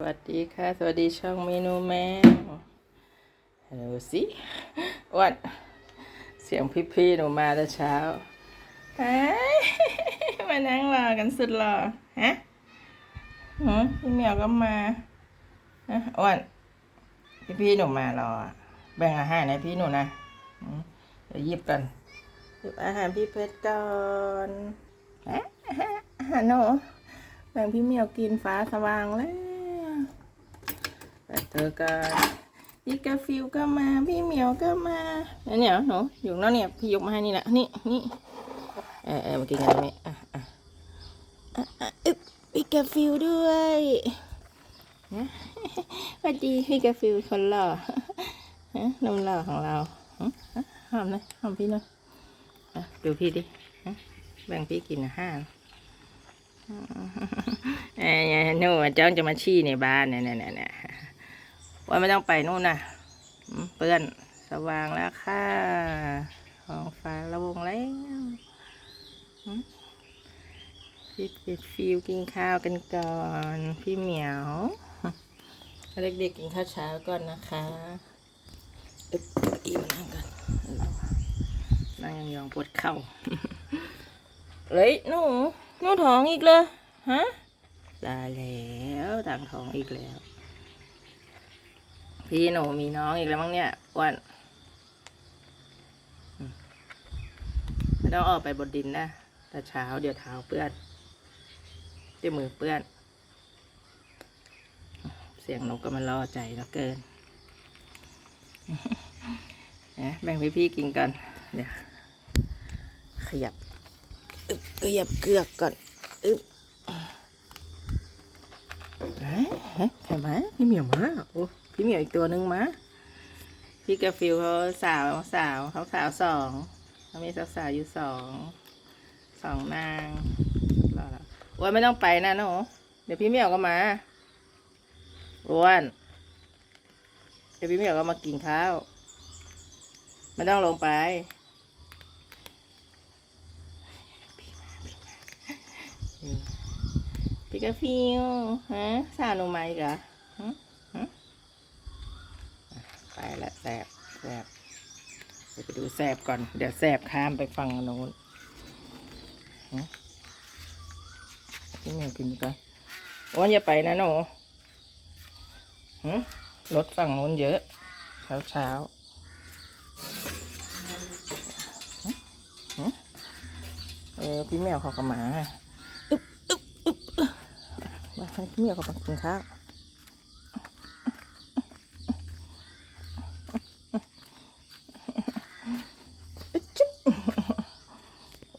สวัสดีค่ะ สวัสดีช่องเมนูแมวฮัลโหลสิอ้วันเสียงพี่ๆหนูมาแต่เช้าเฮ้ยมานั่งรอกันสุดหรอฮะหืมพี่เหมียวก็มาฮะอ้วันพี่ๆหนูมารอแบ่งอาหารให้พี่หนูนะเดี๋ยวยิบกันหยิบอาหารพี่เพชรก่อนฮะอาหารหนูแบ่งพี่เหมียวกินฟ้าสว่างแล้ว อก็พี่กาฟิวก็มา พี่เหมียวก็มาเนี่ยเนี่ยหนูอยู่นั่นเนี่ยพี่ยกมาให้นี่แหละนี่นี่เออเออมากินกันตรงนี้อะอะอะอึ๊บพี่กาฟิวด้วยนะสวัสดีพี่กาฟิวคนหล่อฮะนมหล่อของเราหอมนะหอมพี่หน่อยอะดูพี่ดิแบ่งพี่กินอาหารเอ้ยหนูจ้องจะมาชี้ในบ้านเนี่ยเนี่ยเนี่ย ว่าไม่ต้องไปนู่นนะเปื้อนสว่างแล้วค่ะท้องฟ้าระวงแล้วพี่ปิดฟิวกินข้าวกันก่อน พี่เหมียวเด็กๆกินข้าวเช้าก่อนนะคะอึ๊บอีมานั่งกันนั่งยองๆปวดเข่าเฮ้ยหนูหนูท้องอีกเลยฮะตายแล้วต่างท้องอีกแล้ว พี่หนูมีน้องอีกแล้วมั้งเนี่ยอ้วันไม่ต้องออกไปบนดินนะ แต่เช้าเดี๋ยวเท้าเปื้อนเดี๋ยวมือเปื้อน เสียงนกก็มันล่อใจเหลือเกินนะแบ่งพี่ๆกินกัน เดี๋ยว ขยับขยับเกือกก่อนอึบเฮ้ยเฮ้ยใครมพี่เหมียวมาโอ้ พี่เหมียวอีกตัวนึงมาพี่กาฟิวเขาสาวสาวเขาสาวสองเขามีสาวสาวอยู่สองสองนางรอแล้วอ้วนไม่ต้องไปนะหนูเดี๋ยวพี่เหมียวก็มาอ้วนเดี๋ยวพี่เหมียวก็มากินข้าวไม่ต้องลงไปพี่กาฟิวฮะสาวหนูไหมาอีกะฮะไปละแส บแสบเดี๋ยวไปดูแสบก่อน เดี๋ยวแสบข้ามไปฝั่งโน้นฮะพี่เหมียวกินก่อนว่าอย่าไปนะหนูฮะรถฝั่งโน้นเยอะ เช้าเช้าเออพี่แมวเขาก็มามาให้พี่เหมียวกับมากินข้าวอึ๊ดจิ๊บ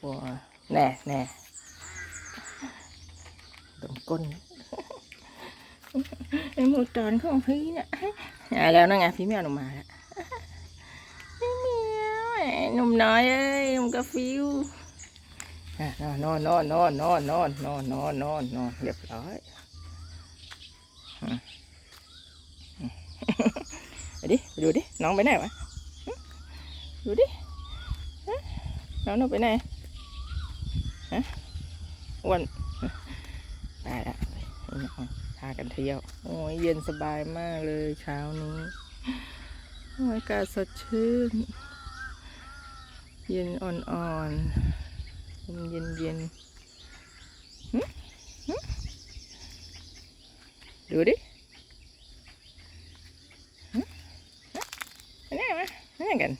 โอ้ ยแน่แน่ดมก้นไอ้หมูตอนของพี่เนี่ยอะแล้วนั่นไงพี่เหมียวหนูมาแล้วพี่เหมียวไอ้หนุ่มน้อยเอ้ยหนุ่มกาฟิวอะนอนนอนนอนนอนนอนนอนนอนนอนนอนเรียบร้อยไปดิไปดูดิน้องไปไหนวะหึดูดิฮะน้องหนูไปไหนฮะ อ้วนได้ละน้องพากันเที่ยว โอ้ยเย็นสบายมากเลยเช้านี้อากาศสดชื่น เย็นอ่อนๆลมเย็นเย็นๆดูดิไปไหนมาไปไหนกัน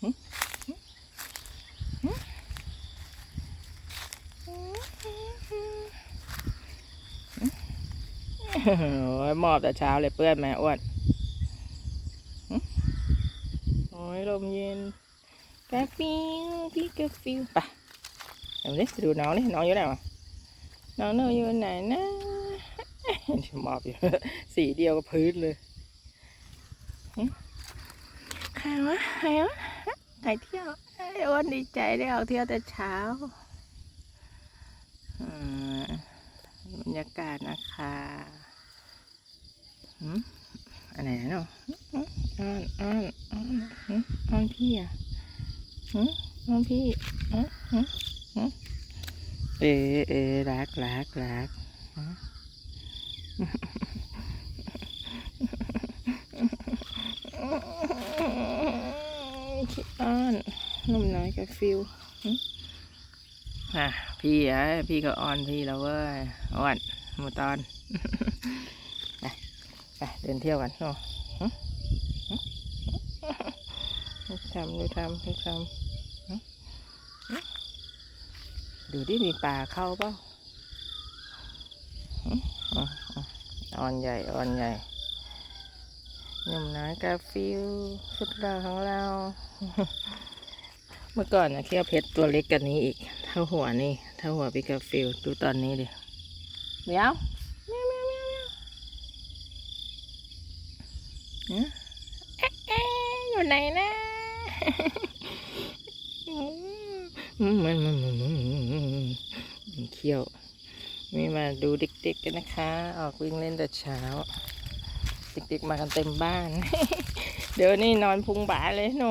หึหึหึหึ โอ้ยหมอบแต่เช้าเลยเปื้อนแม่อ้วนโอ้ยลมเย็นกาฟิวพี่กาฟิวไปเดี๋ยวดิไปดูน้องนี่น้องอยู่ไหนวะน้องนูอยู่ไหนนะหมอบอยู่สีเดียวกับพื้นเลยใครวะใครวะไปเที่ยวไอ้อ้วนดีใจได้ออกเที่ยวแต่เช้าอืมบรรยากาศนะคะ อันไหนเนาะอ่อนอ่อนอ่อนพี่อะอ่อนพี่อะอะเออเออรักรักรักขี้อ้อนนุ่มน้อยกับฟิลอะพี่อะพี่ก็ออนพี่แล้วเว้ยอ้อนมูตอน เดินเที่ยวกันเนาะหึหึดูทำดูทำดูทำหึหึดูดิมีปลาเข้าเปล่าอ่อนใหญ่อ่อนใหญ่หนุ่มน้อยกาฟิวสุดหล่อของเรา เมื่อก่อนนะเคี้ยวเพชรตัวเล็กกันนี้อีก เท่าหัวนี่ เท่าหัวพี่กาฟิวดูตอนนี้ดิเดี๋ยวเมียวเมียวเมียวเมียวเนี่ยเอ๊ะเอ๊ะอยู่ไหนนะมันมันมันมันเคี้ยวมีมาดูเด็กๆกันนะคะ ออกวิ่งเล่นแต่เช้า เด็กๆมากันเต็มบ้าน เดี๋ยวนี่นอนพุงบ่าเลยหนู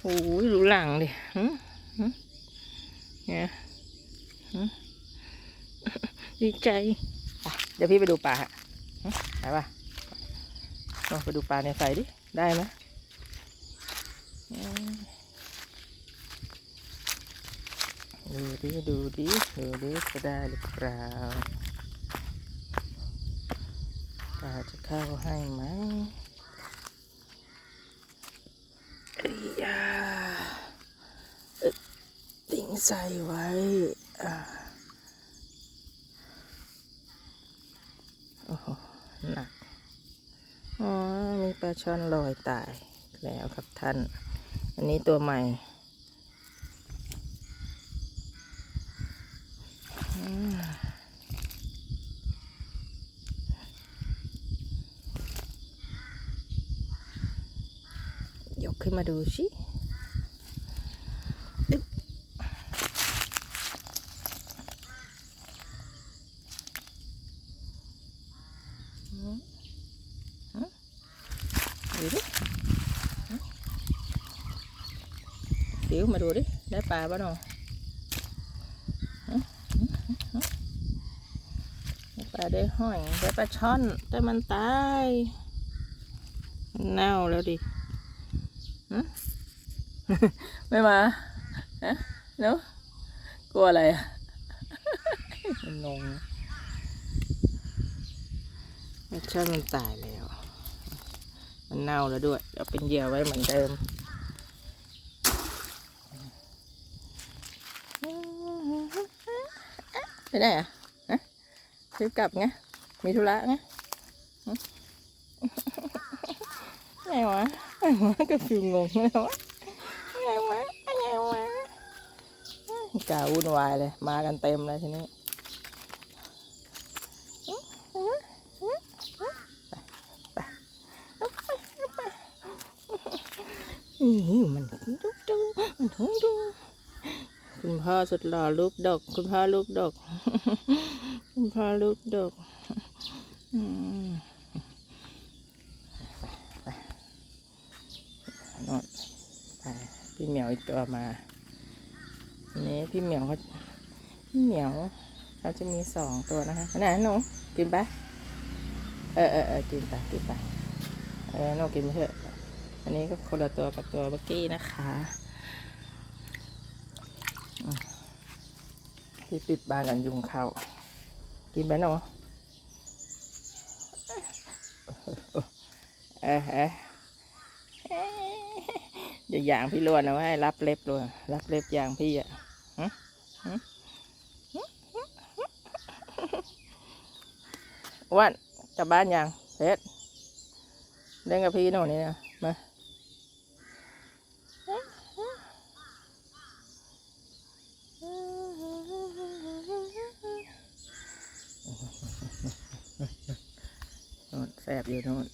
โอ้ยรู้หลังดิเนี่ยดีใจ เดี๋ยวพี่ไปดูปลาฮะไปป่ะ ลองไปดูปลาในไฟดิ ได้ไหมดูดิ ดูดิ ดูดิจะได้หรือเปล่าปลาจะเข้าให้ไหมเอ้ยยาติ้งใส่ไว้อ่าโอ้โหหนัก ปลาช่อนลอยตายแล้วครับท่าน อันนี้ตัวใหม่ยกขึ้นมาดูสิอึ๊บหืมหืมดูดิหืม ติ๋ยวมาดูดิได้ปลาบ้าหนอหืมหืมหืมหืมได้ปลาได้ห้อยได้ปลาช่อนแต่มันตายมันเน่าแล้วดิไม่มาฮะเนาะกลัวอะไรอะมันงงไม่ใช่มันตายแล้ว มันเน่าแล้วด้วยเดี๋ยวเป็นเหยื่อไว้เหมือนเดิม ไปไหนอะฮะซื้อกลับไงมีธุระไงไงวะไงวะก็ฟิวงงเลยวะไงวะไงวะกาวุ่นวายเลย มากันเต็มเลยทีนี้ไปไปนี่มันดุดุมันดุดุ คุณพ่อสุดหล่อลูกดก คุณพ่อลูกดก คุณพ่อลูกดกอืมไปไปนอนไปพี่เหมียวอีกตัวมาอันนี้พี่เหมียวเขาพี่เหมียวเขาจะมีสองตัวนะคะไหนหนูกินปะเออเออเออกินไปกินไปเออหนูกินไปเถอะอันนี้ก็คนละตัวกับตัวเมื่อกี้นะคะอืม ที่ปิดบ้านกันยุงเข้า กินไปหนูเออเอออย่าอย่างพี่ล้วนนะว่าให้รับเล็บล้วนรับเล็บอย่างพี่อะวันกลับบ้านยังเพชรเล่นกับพี่หนูนี่นะมา โน่นแสบอยู่โน่น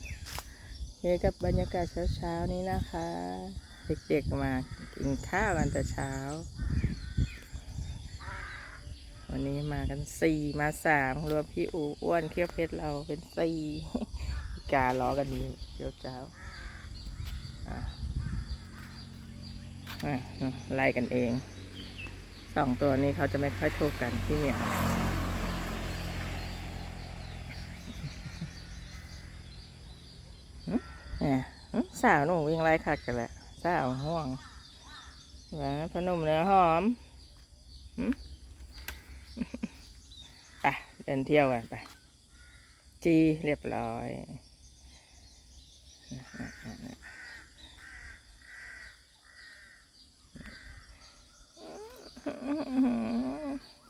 นี่กับบรรยากาศเช้าๆนี้นะคะ เด็กๆมากินข้าวกันแต่เช้า วันนี้มากันสี่มาสามรวมพี่อูอ้วนเคี้ยวเพชรเราเป็นสี่กาล้อกันอยู่เดี๋ยวเจ้าไล่กันเองสองตัวนี้เขาจะไม่ค่อยถูกกันพี่เหมียวหึเนี่ยหึ สาวหนูวิ่งไล่ขัดกันแหละสาวห่วงหวานพนมเนื้อหอมไปเดินเที่ยวกันไป จีเรียบร้อย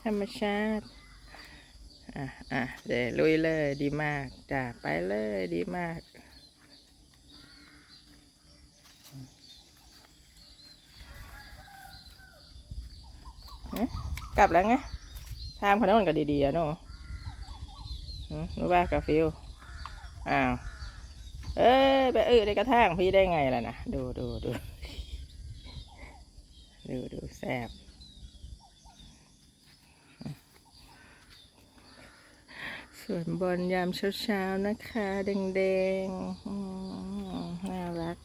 ธรรมชาติ อะอะเดี๋ยวลุยเลยดีมาก จ้ะไปเลยดีมาก เอ๊ะ กลับแล้วไงทางพนักงานก็ดีๆอะเนาะรู้ป่ะกาฟิลอ้าว เอ้ยไปเออในกระทางพี่ได้ไงล่ะนะ ดูดูดูดูดูแซบส่วนบอลยามเช้าๆนะคะ แดงๆน่ารัก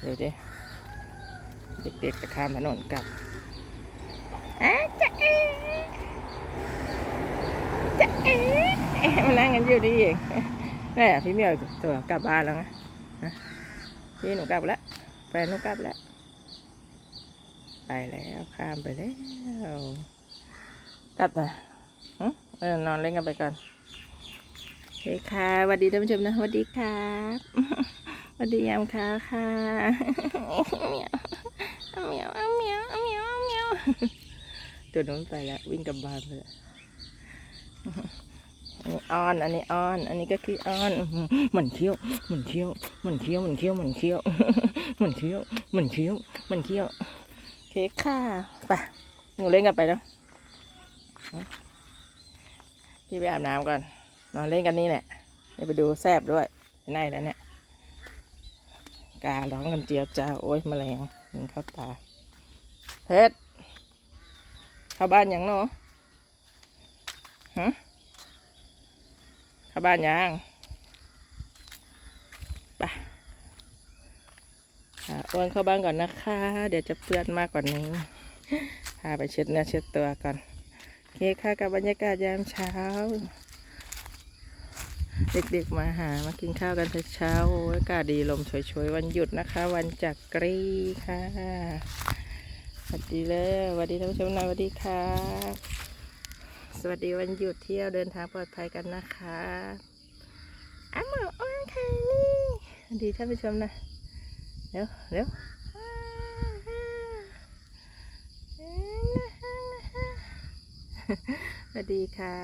เดี๋ยวดิเด็กๆจะข้ามถนนกลับ จะเอ๋จะเอ๋มานั่งกันอยู่นี่เองแม่พี่เมียวตัวกลับบ้านแล้วไงฮะพี่หนูกลับแล้วแฟนหนูกลับแล้ว ไปแล้วข้ามไปแล้วกลับมาอนอนเล่นกันไปก่อนโอเคค่ะสวัสดีท่านผู้ชมนะสวัสดีครับสวัสดียามเช้าค่ะเมียวเมียวเมียวเมียวเมียว ตัวนู้นไปแล้ววิ่งกลับบ้านไปแล้วอันนี้ออน อันนี้ออน อันนี้ก็คือออนอื้อหือเหมือนเคี้ยวเหมือนเคี้ยวเหมือนเคี้ยวเหมือนเคี้ยวเหมือนเคี้ยวเหมือนเคี้ยวเหมือนเคี้ยวเหมือนเคี้ยวโอเคค่ะไปหนูเล่นกันไปแล้วพี่ไปอาบน้ำก่อนนอนเล่นกันนี่แหละเดี๋ยวไปดูแซบด้วยไหนแล้วเนี่ยการ้องกันเจียวจ้าโอ้ยแมลงมันเข้าตาเพชร ข้าบ้านยังเนาะฮะข้าบ้านยังไปหาอ้วนเข้าบ้านก่อนนะคะ เดี๋ยวจะเปื้อนมากกว่านี้พาไปเช็ดเนื้อเช็ดตัวก่อนเคค่ะกับบรรยากาศยามเช้า เด็กๆมาหามากินข้าวกันเช้าอ้ยอากาศดีลมช่วยๆวันหยุดนะคะ วันจักรีค่ะ วัสดีเลยสวัสดีท่านผู้ชมนะสวัสดีครับสวัสดีวันหยุดเที่ยวเดินทางปลอดภัยกันนะคะอ้าหมออ้อนค่ะนี่สวัสดีท่านผู้ชมนะเร็วเร็วสวัสดีค่ะ